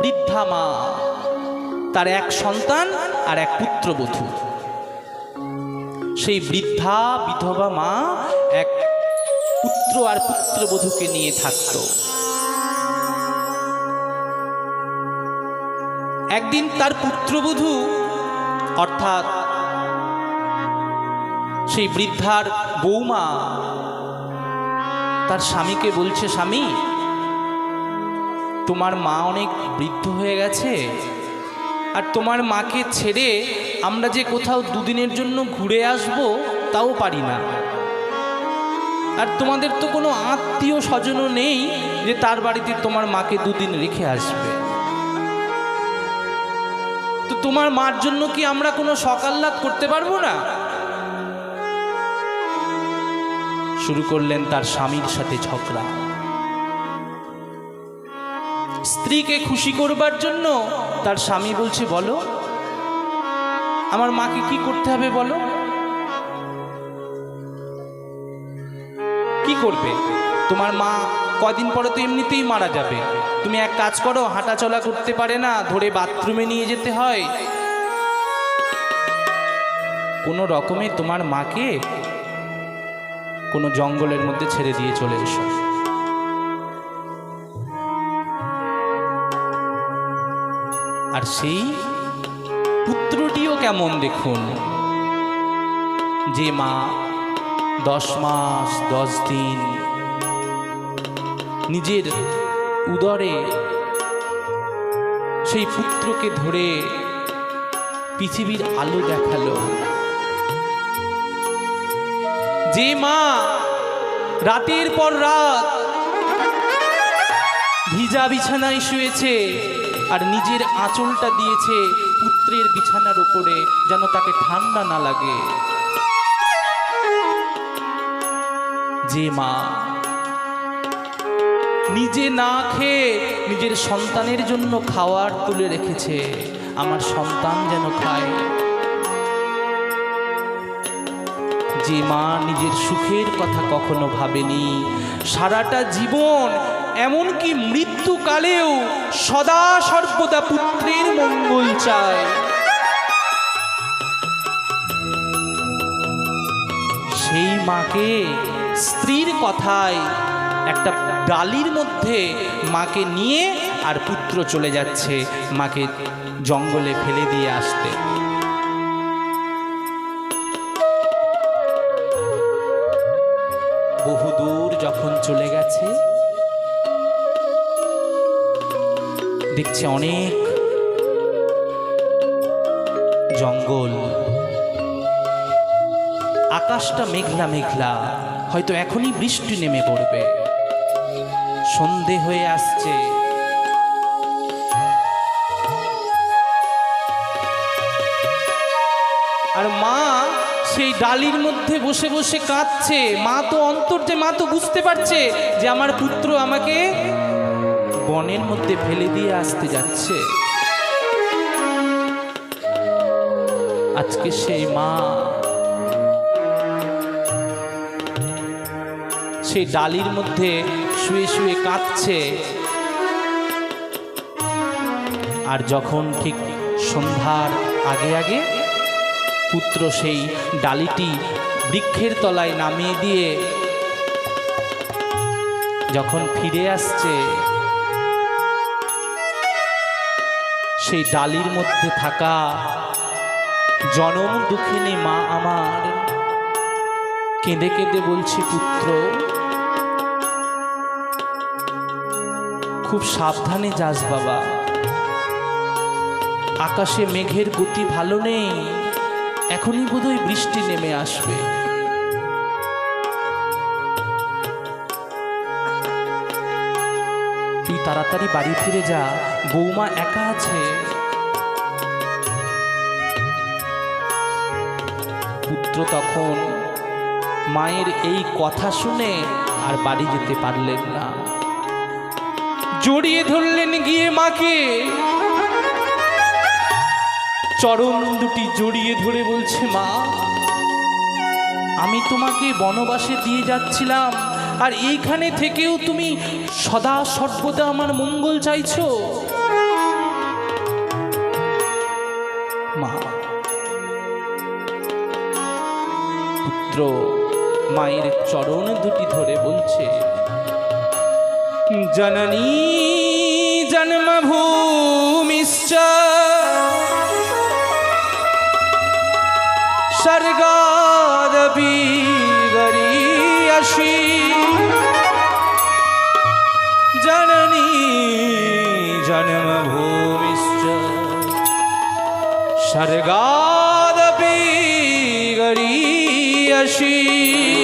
বৃদ্ধা মা। তার এক সন্তান আর এক পুত্রবধূ। সেই বৃদ্ধা, বিধবা মা এক পুত্র আর পুত্রবধূকে নিয়ে থাকত। একদিন তার পুত্রবধূ, অর্থাৎ সেই বৃদ্ধার বৌমা, তার স্বামীকে বলছে, স্বামী তোমার মা অনেক বৃদ্ধ হয়ে গেছে? আর তোমার মাকে ছেড়ে আমরা যে কোথাও দুদিনের জন্য ঘুরে আসব, তাও পারি না। আর তোমাদের তো কোনো আত্মীয় স্বজনও নেই যে তার বাড়িতে তোমার মাকে দুদিন রেখে আসবে। তো তোমার মার জন্য কি আমরা কোনো সকাল্লাদ করতে পারব না? শুরু করলেন তার স্বামীর সাথে ঝগড়া। স্ত্রীকে খুশি করবার জন্য তার স্বামী বলছে, বলো, আমার মাকে কি করতে হবে বলো? কি করবে? তোমার মা কদিন পরে তো এমনিতেই মারা যাবে। তুমি এক কাজ করো হাঁটা চলা করতে পারে না, ধরে বাথরুমে নিয়ে যেতে হয়। কোনো রকমে তোমার মাকে কোনো জঙ্গলের মধ্যে ছেড়ে দিয়ে চলে এসো। আর সেই পুত্রটিও কেমন দেখুন? যে মা দশ মাস, দশ দিন নিজের উদরে সেই পুত্রকে ধরে পৃথিবীর আলো দেখাল। যে মা রাতের পর রাত ভিজা বিছানায় শুয়েছে আর নিজের আঁচলটা দিয়েছে পুত্রের বিছানার উপরে, যেন তাকে ঠান্ডা না লাগে। যে মা নিজে না খেয়ে নিজের সন্তানের জন্য খাওয়ার তুলে রেখেছে, আমার সন্তান যেন খায়। যে মা নিজের সুখের কথা কখনো ভাবেনি, সারাটা জীবন এমনকি মৃত্যুকালেও সদা সর্বদা পুত্রের মঙ্গল চায়। সেই মাকে স্ত্রীর কথায় একটা ডালির মধ্যে মাকে নিয়ে আর পুত্র চলে যাচ্ছে মাকে জঙ্গলে ফেলে দিয়ে আসতে। বহুদূর যখন চলে গেছে দেখছে অনেক জঙ্গল। আকাশটা মেঘলা মেঘলা, হয়তো এখনই বৃষ্টি নেমে পড়বে। সন্ধে হয়ে আসছে। আর মা সেই ডালির মধ্যে বসে বসে কাঁদছে। মা তো অন্তর যে, মা তো বুঝতে পারছে যে আমার পুত্র আমাকে বনের মধ্যে ফেলে দিয়ে আসতে যাচ্ছে। আজকে সেই মা, সেই ডালির মধ্যে শুয়ে শুয়ে কাঁদছে। আর যখন ঠিক সন্ধ্যার আগে আগে পুত্র সেই ডালিটি বৃক্ষের তলায় নামিয়ে দিয়ে যখন ফিরে আসছে সেই ডালির মধ্যে থাকা জনম দুঃখিনী মা আমার। কেঁদে কেঁদে বলছি, পুত্র, খুব সাবধানে যাস বাবা। আকাশে মেঘের গতি ভালো নেই, এখনই বোধহয় বৃষ্টি নেমে আসবে। তুই তাড়াতাড়ি বাড়ি ফিরে যা, বৌমা একা আছে। পুত্র তখন মায়ের এই কথা শুনে আর বাড়ি যেতে পারলেন না। জড়িয়ে ধরলেন গিয়ে মাকে। চরণ দুটি জড়িয়ে ধরে বলছে, মা আমি তোমাকে বনবাসে দিয়ে যাচ্ছিলাম। আর এইখানে থেকেও তুমি সদা সর্বদা আমার মঙ্গল চাইছো। মা, পুত্র, মায়ের চরণ দুটি ধরে বলছে, জননী, জন্মভূমিশ্চ, স্বর্গা सरगाद बी गरी अशी